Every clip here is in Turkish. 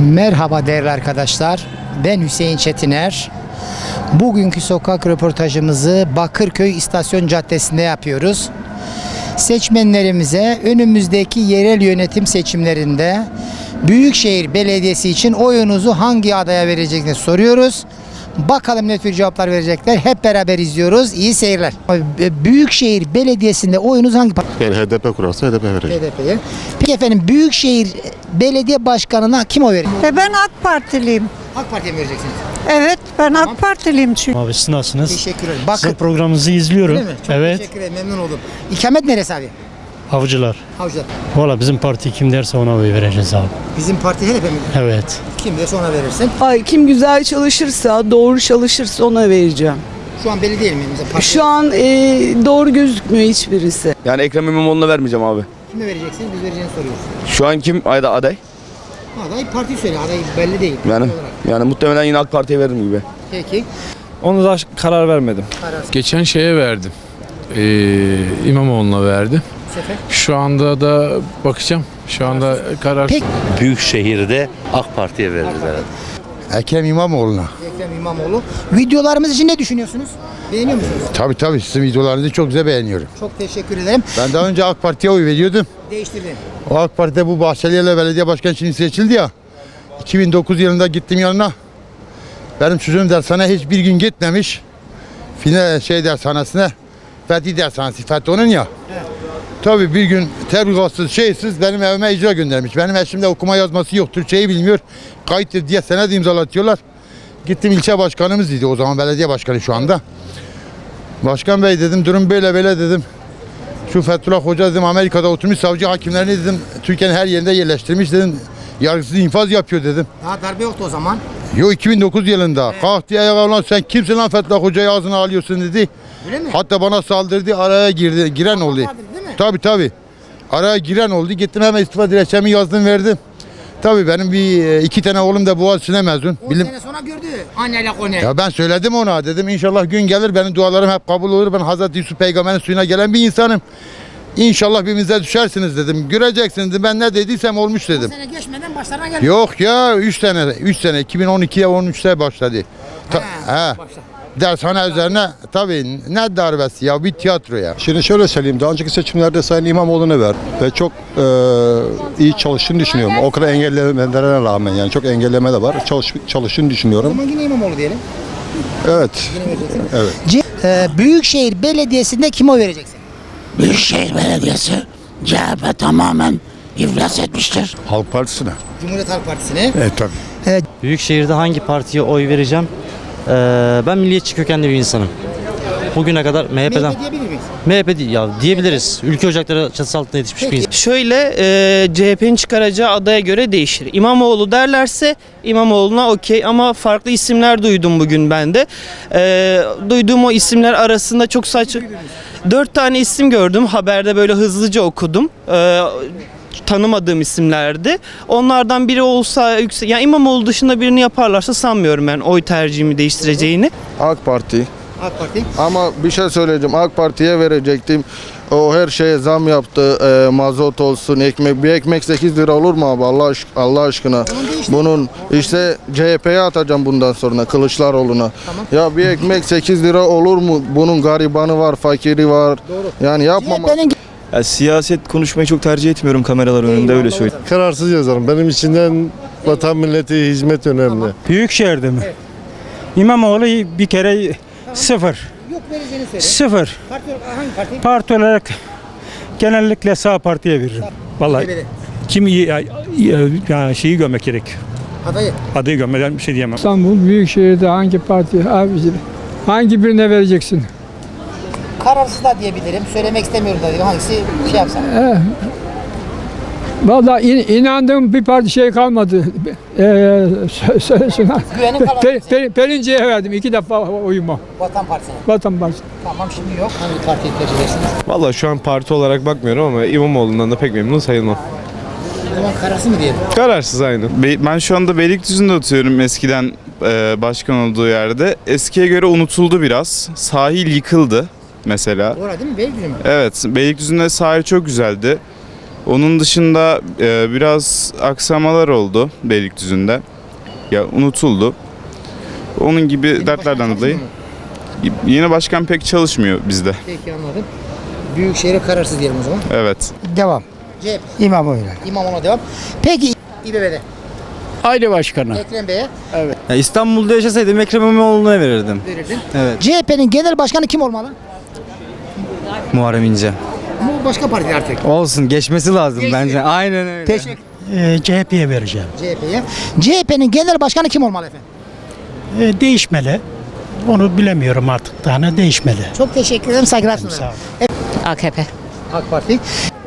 Merhaba değerli arkadaşlar. Ben Hüseyin Çetiner. Bugünkü sokak röportajımızı Bakırköy İstasyon Caddesi'nde yapıyoruz. Seçmenlerimize önümüzdeki yerel yönetim seçimlerinde Büyükşehir Belediyesi için oyunuzu hangi adaya vereceksiniz soruyoruz. Bakalım ne tür cevaplar verecekler. Hep beraber izliyoruz. İyi seyirler. Büyükşehir Belediyesi'nde oyunuz hangi parti? Yani HDP kurarsa HDP vereceğim. HDP'ye. Peki efendim Büyükşehir Belediye Başkanı'na kim oy verir? E ben AK Partiliyim. AK Parti'ye mi vereceksiniz? Evet ben AK Partiliyim çünkü. Abi siz nasılsınız? Teşekkür ederim. Sizin Bakın. programınızı izliyorum. Değil mi? Çok evet. teşekkür ederim. Memnun oldum. İkamet neresi abi? Avcılar. Avcılar. Valla bizim parti kim derse ona oy vereceğiz abi. Bizim parti HDP mi? Evet. Kim derse ona verirsin. Ay kim güzel çalışırsa, doğru çalışırsa ona vereceğim. Şu an belli değil mi? Parti Şu an e, doğru gözükmüyor hiçbirisi. Yani Ekrem İmamoğlu'na vermeyeceğim abi. kime vereceksiniz? Biz vereceğini soruyoruz. Şu an kim ayda aday? Aday parti söyle. Aday belli değil. Yani yani muhtemelen yine AK Parti'ye veririm gibi. Peki. Onu da karar vermedim. Kararsız. Geçen şeye verdim. Ee, İmamoğlu'na verdim. Şu anda da bakacağım. Şu anda karar. Peki. büyük şehirde AK Parti'ye veririz herhalde. Ekrem İmamoğlu'na. Ekrem İmamoğlu. Videolarımız için ne düşünüyorsunuz? Beğeniyor musunuz? Tabii tabii sizin videolarınızı çok güzel beğeniyorum. Çok teşekkür ederim. Ben daha önce AK Parti'ye oy veriyordum. Değiştirdim. O AK Parti'de bu Bahçeli'yle belediye başkan şimdi seçildi ya. 2009 yılında gittim yanına. Benim çocuğum dershane hiçbir gün gitmemiş. Fine şey dershanesine. Fethi dershanesi. Fethi onun ya. Tabii bir gün tebligatsız şeysiz benim evime icra göndermiş. Benim eşimde okuma yazması yok. Türkçeyi bilmiyor. Kayıttır diye senet imzalatıyorlar. Gittim ilçe başkanımız dedi o zaman belediye başkanı şu anda. Başkan bey dedim durum böyle böyle dedim. Şu Fethullah Hoca dedim Amerika'da oturmuş savcı hakimlerini dedim Türkiye'nin her yerinde yerleştirmiş dedim. Yargısız infaz yapıyor dedim. Daha darbe yoktu o zaman. Yo 2009 yılında. Kalk diye ayağa ulan sen kimsin lan Fethullah Hoca'yı ağzına alıyorsun dedi. Öyle mi? Hatta bana saldırdı araya girdi giren oldu. değil mi? Tabi tabi. Araya giren oldu. Gittim hemen istifa dilekçemi yazdım verdim. Tabi benim bir e, iki tane oğlum da Boğaziçi'ne mezun. 10 Bilim, sene sonra gördü. Anneyle konu. ya ben söyledim ona dedim inşallah gün gelir benim dualarım hep kabul olur. Ben Hazreti Yusuf peygamberin suyuna gelen bir insanım. İnşallah birbirinize düşersiniz dedim. Göreceksiniz dedim. Ben ne dediysem olmuş dedim. sene geçmeden başlarına geldi. Yok ya 3 sene 3 sene 2012'ye 13'te başladı. Ta, he. başla. Dershane üzerine tabii ne darbesi ya bir tiyatro ya. Şimdi şöyle söyleyeyim. Daha önceki seçimlerde Sayın İmamoğlu'na ver. Ve çok e, iyi çalıştığını düşünüyorum. O kadar engellemelere rağmen yani çok engelleme de var. Çalış, çalıştığını düşünüyorum. Ama yine İmamoğlu diyelim. Evet. Evet. C- e, Büyükşehir Belediyesi'nde kime oy vereceksin? Büyükşehir Belediyesi CHP tamamen iflas etmiştir. Halk Partisi'ne. Cumhuriyet Halk Partisi'ne. Evet tabii. Büyükşehir'de hangi partiye oy vereceğim? Ee, ben milliyetçi kökenli bir insanım. Bugüne kadar MHP'den MHP diyebilir miyiz? MHP değil ya diyebiliriz. Ülke ocakları çatısı altında yetişmiş bir insan. Şöyle e, CHP'nin çıkaracağı adaya göre değişir. İmamoğlu derlerse İmamoğlu'na okey ama farklı isimler duydum bugün ben de. E, duyduğum o isimler arasında çok saçma... Dört tane isim gördüm. Haberde böyle hızlıca okudum. E, tanımadığım isimlerdi. Onlardan biri olsa yüksek... Yani İmamoğlu dışında birini yaparlarsa sanmıyorum ben oy tercihimi değiştireceğini. AK Parti. AK Parti. Ama bir şey söyleyeceğim. AK Parti'ye verecektim. O her şeye zam yaptı. E, mazot olsun, ekmek. Bir ekmek 8 lira olur mu abi Allah, aşk- Allah aşkına? Bunun işte CHP'ye atacağım bundan sonra Kılıçdaroğlu'na. Ya bir ekmek 8 lira olur mu? Bunun garibanı var, fakiri var. Yani yapmama. Ya, siyaset konuşmayı çok tercih etmiyorum kameralar önünde öyle söyleyeyim. Kararsız yazarım. Benim içinden vatan milleti hizmet önemli. Büyükşehir'de mi? İmamoğlu bir kere sıfır. yok vereceğini söyle. Sıfır. Parti olarak hangi parti? Parti olarak genellikle sağ partiye veririm. Vallahi kim ya, ya şeyi görmek gerek. Adayı. Adayı görmeden bir şey diyemem. İstanbul Büyükşehir'de hangi parti abicim? Hangi birine vereceksin? Kararsız da diyebilirim. Söylemek istemiyorum da diyelim. Hangisi şey yapsam. Vallahi in, inandığım bir parti şey kalmadı. Ee, sö- söyle şuna. Güvenim kalmadı. Pe, pe, Perinçe'ye verdim iki defa oyumu. Vatan Partisi'ne. Vatan Partisi. Tamam şimdi yok. Hangi partiyi tercih? Valla şu an parti olarak bakmıyorum ama İmamoğlu'ndan da pek memnun sayılmam. O zaman kararsız mı diyelim? Kararsız aynı. Ben şu anda Beylikdüzü'nde oturuyorum eskiden başkan olduğu yerde. Eskiye göre unutuldu biraz. Sahil yıkıldı mesela. Orada değil mi? Beylikdüzü mü? Evet, Beylikdüzü'nde sahil çok güzeldi. Onun dışında e, biraz aksamalar oldu Beylikdüzü'nde. Ya unutuldu. Onun gibi dertlerden dolayı. Yeni başkan pek çalışmıyor bizde. Peki anladım. Büyükşehir'e kararsız diyelim o zaman. Evet. Devam. CHP. İmamoğlu. İmamoğlu'na devam. Peki İBB'de Aile başkanı. Ekrem Bey'e İstanbul'da yaşasaydım Ekrem İmamoğlu'na verirdim. verirdin. Evet. CHP'nin genel başkanı kim olmalı? Muharrem İnce. Bu başka parti artık. Olsun geçmesi lazım Geçsin. bence. Aynen öyle. Teşekkür CHP'ye vereceğim. CHP'ye. CHP'nin genel başkanı kim olmalı efendim? E, değişmeli. Onu bilemiyorum artık. Daha ne değişmeli. Çok teşekkür ederim. Saygılar sunarım. AKP. AK Parti.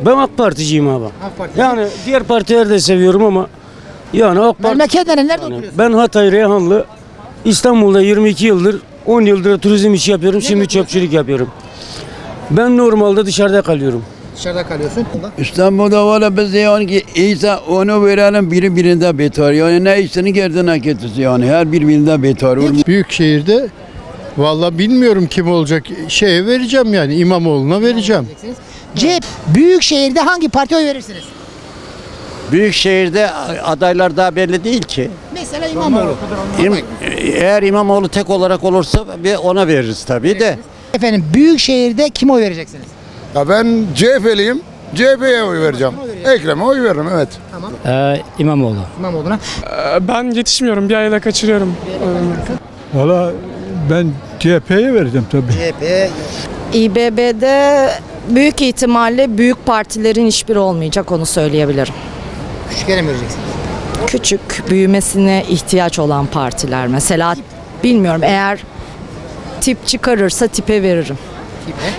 Ben AK Particiyim abi. AK Parti. Yani diğer partileri de seviyorum ama yani AK Parti... Memleket nerede Yani oturuyorsun? ben Hatay Reyhanlı İstanbul'da 22 yıldır 10 yıldır turizm işi yapıyorum. Şimdi yapıyorsun? çöpçülük yapıyorum. Ben normalde dışarıda kalıyorum. Dışarıda kalıyorsun. İstanbul'da valla biz yani ki iyisi onu verelim biri birinde beter. Yani ne iyisini gerden kötüsü yani her birbirinde beter. Büyükşehir'de valla bilmiyorum kim olacak. Şeye vereceğim yani İmamoğlu'na vereceğim. CHP. Büyükşehir'de hangi partiye oy verirsiniz? Büyükşehir'de adaylar daha belli değil ki. Mesela İmamoğlu. Eğer İmamoğlu tek olarak olursa ona veririz tabii de. Efendim Büyükşehir'de kime oy vereceksiniz? Ya ben CHP'liyim. CHP'ye oy vereceğim. Ekrem'e oy veririm evet. İmamoğlu. İmamoğlu'na. Ben yetişmiyorum. Bir ayda kaçırıyorum. Valla ben CHP'ye vereceğim tabii. CHP. İBB'de büyük ihtimalle büyük partilerin hiçbiri olmayacak onu söyleyebilirim. Küçük yere mi vereceksiniz? Küçük, büyümesine ihtiyaç olan partiler. Mesela bilmiyorum eğer tip çıkarırsa tipe veririm.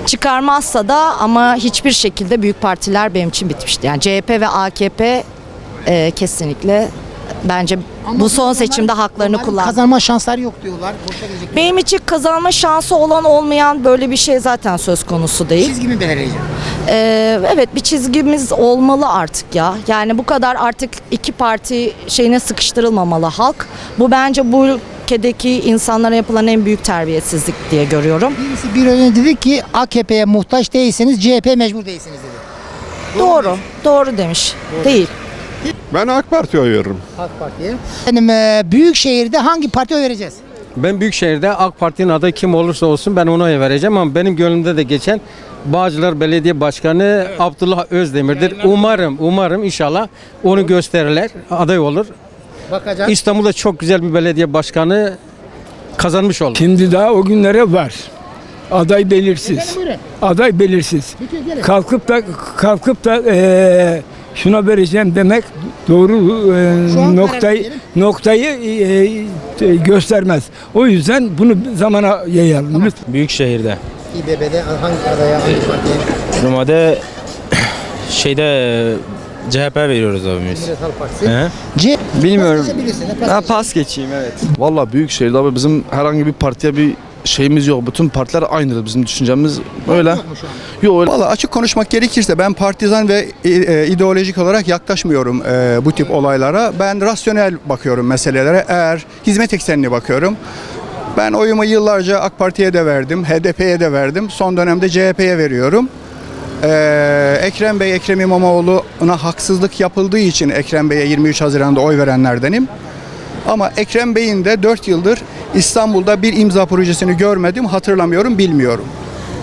Çıkarmazsa da ama hiçbir şekilde büyük partiler benim için bitmişti. Yani CHP ve AKP e, kesinlikle bence bu son seçimde haklarını Onların kullan. Kazanma şansları yok diyorlar. Boşa. Benim için kazanma şansı olan olmayan böyle bir şey zaten söz konusu değil. Çizgimi belirleyeceğim. Ee, evet bir çizgimiz olmalı artık ya. Yani bu kadar artık iki parti şeyine sıkıştırılmamalı halk. Bu bence bu ülkedeki insanlara yapılan en büyük terbiyesizlik diye görüyorum. Birisi bir önce dedi ki AKP'ye muhtaç değilseniz CHP mecbur değilsiniz dedi. Doğru, doğru demiş. Değil. Ben AK Parti'ye oy veririm. AK Parti'ye. Efendim e, Büyükşehir'de hangi partiye oy vereceğiz? Ben Büyükşehir'de AK Parti'nin adayı kim olursa olsun ben ona oy vereceğim ama benim gönlümde de geçen Bağcılar Belediye Başkanı Abdullah Özdemir'dir. Umarım, umarım inşallah onu gösterirler, aday olur. Bakacağız. İstanbul'da çok güzel bir belediye başkanı kazanmış olur. Şimdi daha o günlere var. Aday belirsiz. Aday belirsiz. Gelin. Kalkıp da kalkıp da eee, şuna vereceğim demek doğru karar noktayı verelim. noktayı eee, göstermez. O yüzden bunu zamana yayalım. Lütfen. Büyükşehir'de. İBB'de hangi adaya, hangi partiye? Normalde şeyde CHP veriyoruz abi biz. Cumhuriyet Halk Partisi. He? C Bilmiyorum. Seçebilirsin, ne Ha, pas pas geçeyim evet. Valla Büyükşehir'de abi bizim herhangi bir partiye bir şeyimiz yok. Bütün partiler aynıdır bizim düşüncemiz böyle. Yok mu şu an? Yok öyle. Valla açık konuşmak gerekirse ben partizan ve e, ideolojik olarak yaklaşmıyorum e, bu tip olaylara. Ben rasyonel bakıyorum meselelere. Eğer hizmet eksenli bakıyorum. Ben oyumu yıllarca AK Parti'ye de verdim, HDP'ye de verdim. Son dönemde CHP'ye veriyorum. Ee, Ekrem Bey, Ekrem İmamoğlu'na haksızlık yapıldığı için Ekrem Bey'e 23 Haziran'da oy verenlerdenim. Ama Ekrem Bey'in de 4 yıldır İstanbul'da bir imza projesini görmedim, hatırlamıyorum, bilmiyorum.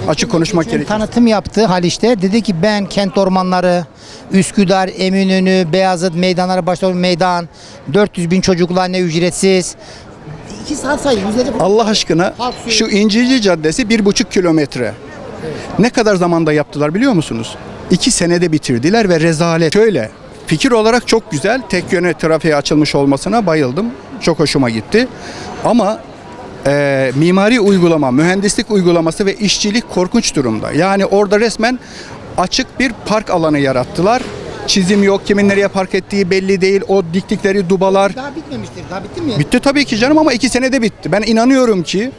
Açık konuşmak Geçen gerekirse. tanıtım yaptı Haliç'te. Dedi ki ben kent ormanları, Üsküdar, Eminönü, Beyazıt meydanları başta meydan, 400 bin çocuklu anne ücretsiz. İki saat saydı. Yüzlerce Allah aşkına şu İncirci Caddesi bir buçuk kilometre. Ne kadar zamanda yaptılar biliyor musunuz? İki senede bitirdiler ve rezalet. Şöyle fikir olarak çok güzel. Tek yöne trafiğe açılmış olmasına bayıldım. Çok hoşuma gitti. Ama e, mimari uygulama, mühendislik uygulaması ve işçilik korkunç durumda. Yani orada resmen açık bir park alanı yarattılar. Çizim yok, kimin nereye park ettiği belli değil. O diktikleri dubalar, Daha bitmemiştir. Daha bitti mi? Bitti tabii ki canım ama iki senede bitti. Ben inanıyorum ki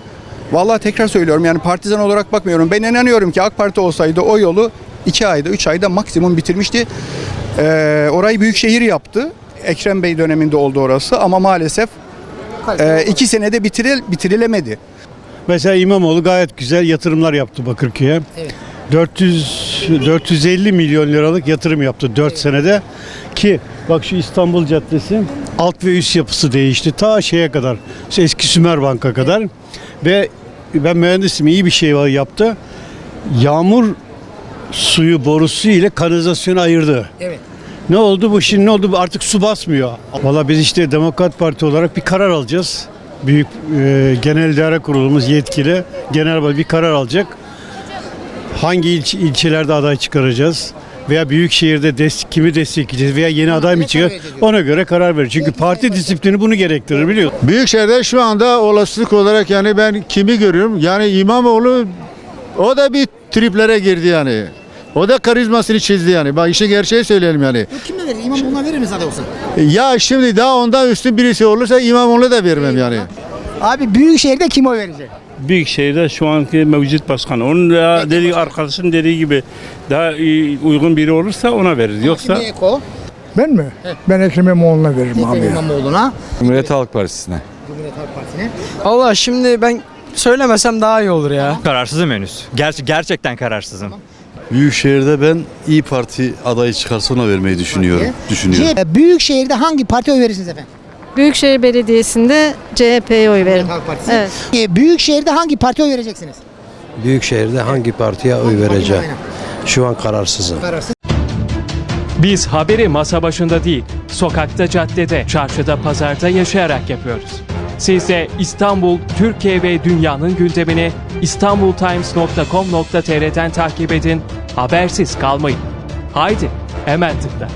vallahi tekrar söylüyorum yani partizan olarak bakmıyorum. Ben inanıyorum ki AK Parti olsaydı o yolu iki ayda üç ayda maksimum bitirmişti. Ee, orayı büyükşehir yaptı. Ekrem Bey döneminde oldu orası ama maalesef e, iki senede bitiril, bitirilemedi. Mesela İmamoğlu gayet güzel yatırımlar yaptı Bakırköy'e. Evet. 400 450 milyon liralık yatırım yaptı 4 senede ki bak şu İstanbul Caddesi alt ve üst yapısı değişti ta şeye kadar eski Sümer Bank'a kadar ve ben mühendisim iyi bir şey var yaptı. Yağmur suyu borusu ile kanalizasyonu ayırdı. Evet. Ne oldu bu şimdi ne oldu artık su basmıyor. Valla biz işte Demokrat Parti olarak bir karar alacağız. Büyük e, genel idare kurulumuz yetkili genel bir karar alacak. Hangi ilç- ilçelerde aday çıkaracağız? Veya büyük şehirde des kimi destekleyeceğiz veya yeni aday mı çıkar? Ona göre karar verir. Çünkü parti disiplini bunu gerektirir biliyor? Büyükşehir'de şu anda olasılık olarak yani ben kimi görüyorum? Yani İmamoğlu o da bir triplere girdi yani. O da karizmasını çizdi yani. Bak işin gerçeği söyleyelim yani. Kime verir? İmamoğlu'na verir miyiz aday olsa? Ya şimdi daha ondan üstün birisi olursa İmamoğlu da vermem yani. Abi Büyükşehir'de kim oy verecek? Büyükşehir'de şu anki mevcut başkan. Onun da dediği arkadaşın dediği gibi daha iyi, uygun biri olursa ona veririz. Yoksa Eko. Ben mi? Ben Ekrem İmamoğlu'na veririm abi. Ekrem İmamoğlu'na. Cumhuriyet Halk Partisi'ne. Cumhuriyet Halk Partisi'ne. Allah şimdi ben söylemesem daha iyi olur ya. Kararsızım henüz. Ger- gerçekten kararsızım. Büyükşehir'de ben İyi Parti adayı çıkarsa ona vermeyi düşünüyorum. Düşünüyorum. CHP, Büyükşehir'de hangi partiye oy verirsiniz efendim? Büyükşehir Belediyesi'nde CHP'ye oy veririm. Halk Partisi. Evet. E, Büyükşehir'de hangi partiye oy vereceksiniz? Büyükşehir'de hangi partiye oy vereceğim? Şu an kararsızım. Kararsız. Biz haberi masa başında değil, sokakta, caddede, çarşıda, pazarda yaşayarak yapıyoruz. Siz de İstanbul, Türkiye ve dünyanın gündemini istanbultimes.com.tr'den takip edin, habersiz kalmayın. Haydi, hemen tıkla.